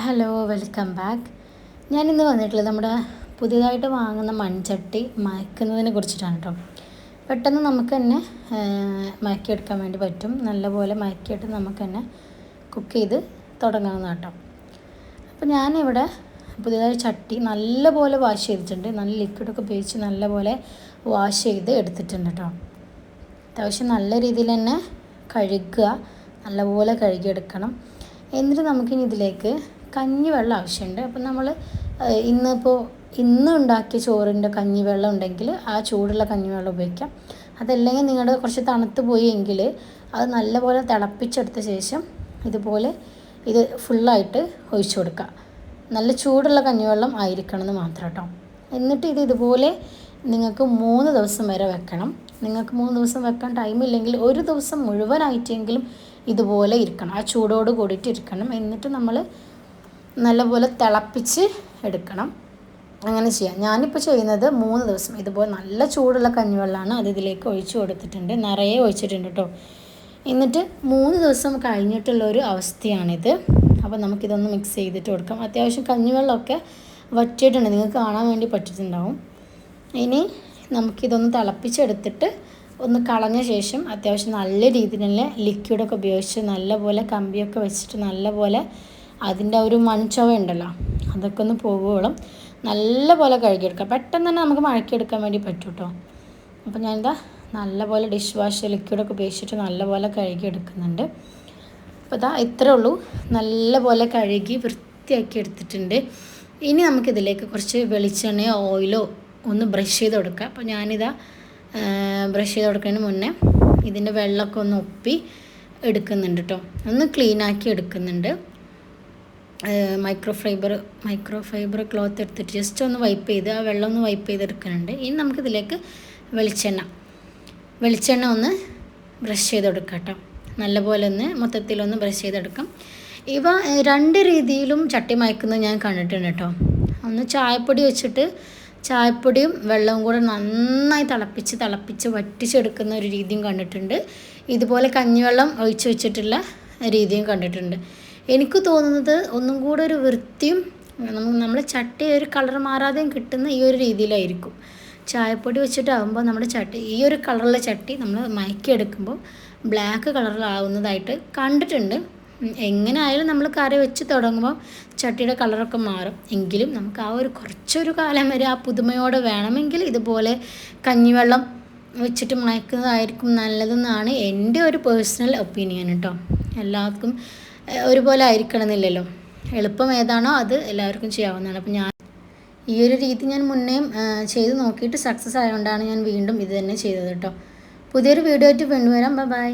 Hello welcome back ഞാൻ ഇന്ന് വന്നിട്ടുള്ളത് നമ്മുടെ പുതിയതായിട്ട് വാങ്ങുന്ന മൺചട്ടി മയക്കുന്നതിനെ കുറിച്ചിട്ടാണ് കേട്ടോ പെട്ടെന്ന് നമുക്ക് തന്നെ മയക്കിയെടുക്കാൻ വേണ്ടി പറ്റും. നല്ലപോലെ മയക്കിയിട്ട് നമുക്ക് തന്നെ കുക്ക് ചെയ്ത് തുടങ്ങാവുന്ന കേട്ടോ അപ്പോൾ ഞാനിവിടെ പുതിയതായി ചട്ടി നല്ലപോലെ വാഷ് ചെയ്തിട്ടുണ്ട്. നല്ല ലിക്വിഡൊക്കെ ഉപയോഗിച്ച് നല്ലപോലെ വാഷ് ചെയ്ത് എടുത്തിട്ടുണ്ട് കേട്ടോ അത്യാവശ്യം നല്ല രീതിയിൽ തന്നെ കഴുകുക നല്ലപോലെ കഴുകിയെടുക്കണം. എന്നിട്ട് നമുക്കിനി ഇതിലേക്ക് കഞ്ഞിവെള്ളം ആവശ്യമുണ്ട്. അപ്പം നമ്മൾ ഇന്നിപ്പോൾ ഇന്ന് ഉണ്ടാക്കിയ ചോറിന്റെ കഞ്ഞിവെള്ളം ഉണ്ടെങ്കിൽ ആ ചൂടുള്ള കഞ്ഞിവെള്ളം ഉപയോഗിക്കാം. അതല്ലെങ്കിൽ നിങ്ങളുടെ കുറച്ച് തണുത്ത് പോയി എങ്കിൽ അത് നല്ലപോലെ തിളപ്പിച്ചെടുത്ത ശേഷം ഇതുപോലെ ഇത് ഫുള്ളായിട്ട് ഒഴിച്ചു കൊടുക്കുക. നല്ല ചൂടുള്ള കഞ്ഞിവെള്ളം ആയിരിക്കണം എന്ന് മാത്രം കേട്ടോ. എന്നിട്ട് ഇത് ഇതുപോലെ നിങ്ങൾക്ക് മൂന്ന് ദിവസം വരെ വെക്കണം. നിങ്ങൾക്ക് മൂന്ന് ദിവസം വെക്കാൻ ടൈമില്ലെങ്കിൽ ഒരു ദിവസം മുഴുവനായിട്ടെങ്കിലും ഇതുപോലെ ഇരിക്കണം. ആ ചൂടോട് കൂടിയിട്ട് ഇരിക്കണം. എന്നിട്ട് നമ്മൾ നല്ലപോലെ തിളപ്പിച്ച് എടുക്കണം. അങ്ങനെ ചെയ്യാം. ഞാനിപ്പോൾ ചെയ്യുന്നത് മൂന്ന് ദിവസം. ഇതുപോലെ നല്ല ചൂടുള്ള കഞ്ഞിവെള്ളമാണ് അത് ഇതിലേക്ക് ഒഴിച്ചു കൊടുത്തിട്ടുണ്ട്. നിറയെ ഒഴിച്ചിട്ടുണ്ട് കേട്ടോ എന്നിട്ട് മൂന്ന് ദിവസം കഴിഞ്ഞിട്ടുള്ള ഒരു അവസ്ഥയാണിത്. അപ്പോൾ നമുക്കിതൊന്ന് മിക്സ് ചെയ്തിട്ട് കൊടുക്കാം. അത്യാവശ്യം കഞ്ഞിവെള്ളമൊക്കെ വറ്റിയിട്ടുണ്ട്. നിങ്ങൾക്ക് കാണാൻ വേണ്ടി പറ്റിയിട്ടുണ്ടാവും. ഇനി നമുക്കിതൊന്ന് തിളപ്പിച്ചെടുത്തിട്ട് ഒന്ന് കളഞ്ഞ ശേഷം അത്യാവശ്യം നല്ല രീതിയിലുള്ള ലിക്വിഡൊക്കെ ഉപയോഗിച്ച് നല്ലപോലെ കമ്പിയൊക്കെ വെച്ചിട്ട് നല്ലപോലെ അതിന്റെ ഒരു മൺചവ ഉണ്ടല്ലോ അതൊക്കെ ഒന്ന് പോകുവോളം നല്ലപോലെ കഴുകിയെടുക്കാം. പെട്ടെന്ന് തന്നെ നമുക്ക് മഴക്കിയെടുക്കാൻ വേണ്ടി പറ്റും കേട്ടോ അപ്പോൾ ഞാനിതാ നല്ലപോലെ ഡിഷ് വാഷ് ലിക്വിഡൊക്കെ ഉപയോഗിച്ചിട്ട് നല്ലപോലെ കഴുകിയെടുക്കുന്നുണ്ട്. അപ്പോൾ ഇതാ ഇത്രേ ഉള്ളൂ. നല്ലപോലെ കഴുകി വൃത്തിയാക്കി എടുത്തിട്ടുണ്ട്. ഇനി നമുക്കിതിലേക്ക് കുറച്ച് വെളിച്ചെണ്ണയോ ഓയിലോ ഒന്ന് ബ്രഷ് ചെയ്ത് കൊടുക്കുക അപ്പോൾ ഞാനിതാ ബ്രഷ് ചെയ്ത് കൊടുക്കുന്നതിന് മുന്നേ ഇതിന്റെ വെള്ളമൊക്കെ ഒന്ന് ഒപ്പി എടുക്കുന്നുണ്ട് കേട്ടോ. ഒന്ന് ക്ലീനാക്കി എടുക്കുന്നുണ്ട്. Micro fibre micro fibre cloth എടുത്തിട്ട് ജസ്റ്റ് ഒന്ന് വൈപ്പ് ചെയ്ത് ആ വെള്ളം ഒന്ന് വൈപ്പ് ചെയ്തെടുക്കുന്നുണ്ട്. ഇനി നമുക്കിതിലേക്ക് വെളിച്ചെണ്ണ. വെളിച്ചെണ്ണ ഒന്ന് ബ്രഷ് ചെയ്തെടുക്കാം കേട്ടോ. നല്ലപോലെ ഒന്ന് മൊത്തത്തിലൊന്ന് ബ്രഷ് ചെയ്തെടുക്കാം. ഇവ രണ്ട് രീതിയിലും ചട്ടി മയക്കുന്നത് ഞാൻ കണ്ടിട്ടുണ്ട് കേട്ടോ. ഒന്ന് ചായപ്പൊടി വെച്ചിട്ട് ചായപ്പൊടിയും വെള്ളവും കൂടെ നന്നായി തിളപ്പിച്ച് തിളപ്പിച്ച് വറ്റിച്ചെടുക്കുന്ന ഒരു രീതിയും കണ്ടിട്ടുണ്ട്. ഇതുപോലെ കഞ്ഞിവെള്ളം ഒഴിച്ചു വെച്ചിട്ടുള്ള രീതിയും കണ്ടിട്ടുണ്ട്. എനിക്ക് തോന്നുന്നത് ഒന്നും കൂടെ ഒരു വൃത്തിയും നമ്മൾ ചട്ടി ഒരു കളർ മാറാതെയും കിട്ടുന്ന ഈ ഒരു രീതിയിലായിരിക്കും. ചായപ്പൊടി വെച്ചിട്ടാകുമ്പോൾ നമ്മുടെ ചട്ടി ഈ ഒരു കളറുള്ള ചട്ടി നമ്മൾ മയക്കിയെടുക്കുമ്പോൾ ബ്ലാക്ക് കളറിലാവുന്നതായിട്ട് കണ്ടിട്ടുണ്ട്. എങ്ങനെ ആയാലും നമ്മൾ കറി വെച്ച് തുടങ്ങുമ്പോൾ ചട്ടിയുടെ കളറൊക്കെ മാറും. എങ്കിലും നമുക്ക് ആ ഒരു കുറച്ചൊരു കാലം വരെ ആ പുതുമയോടെ വേണമെങ്കിൽ ഇതുപോലെ കഞ്ഞിവെള്ളം വെച്ചിട്ട് മയക്കുന്നതായിരിക്കും നല്ലതെന്നാണ് എന്റെ ഒരു പേഴ്സണൽ ഒപ്പീനിയൻ കേട്ടോ. എല്ലാവർക്കും ഒരുപോലെ ആയിരിക്കണമെന്നില്ലല്ലോ. എളുപ്പം ഏതാണോ അത് എല്ലാവർക്കും ചെയ്യാവുന്നതാണ്. അപ്പം ഞാൻ ഈ ഒരു രീതി ഞാൻ മുന്നേയും ചെയ്ത് നോക്കിയിട്ട് സക്സസ് ആയതുകൊണ്ടാണ് ഞാൻ വീണ്ടും ഇത് തന്നെ ചെയ്തത് കേട്ടോ. പുതിയൊരു വീഡിയോ ആയിട്ട് കൊണ്ടുവരാം ബൈ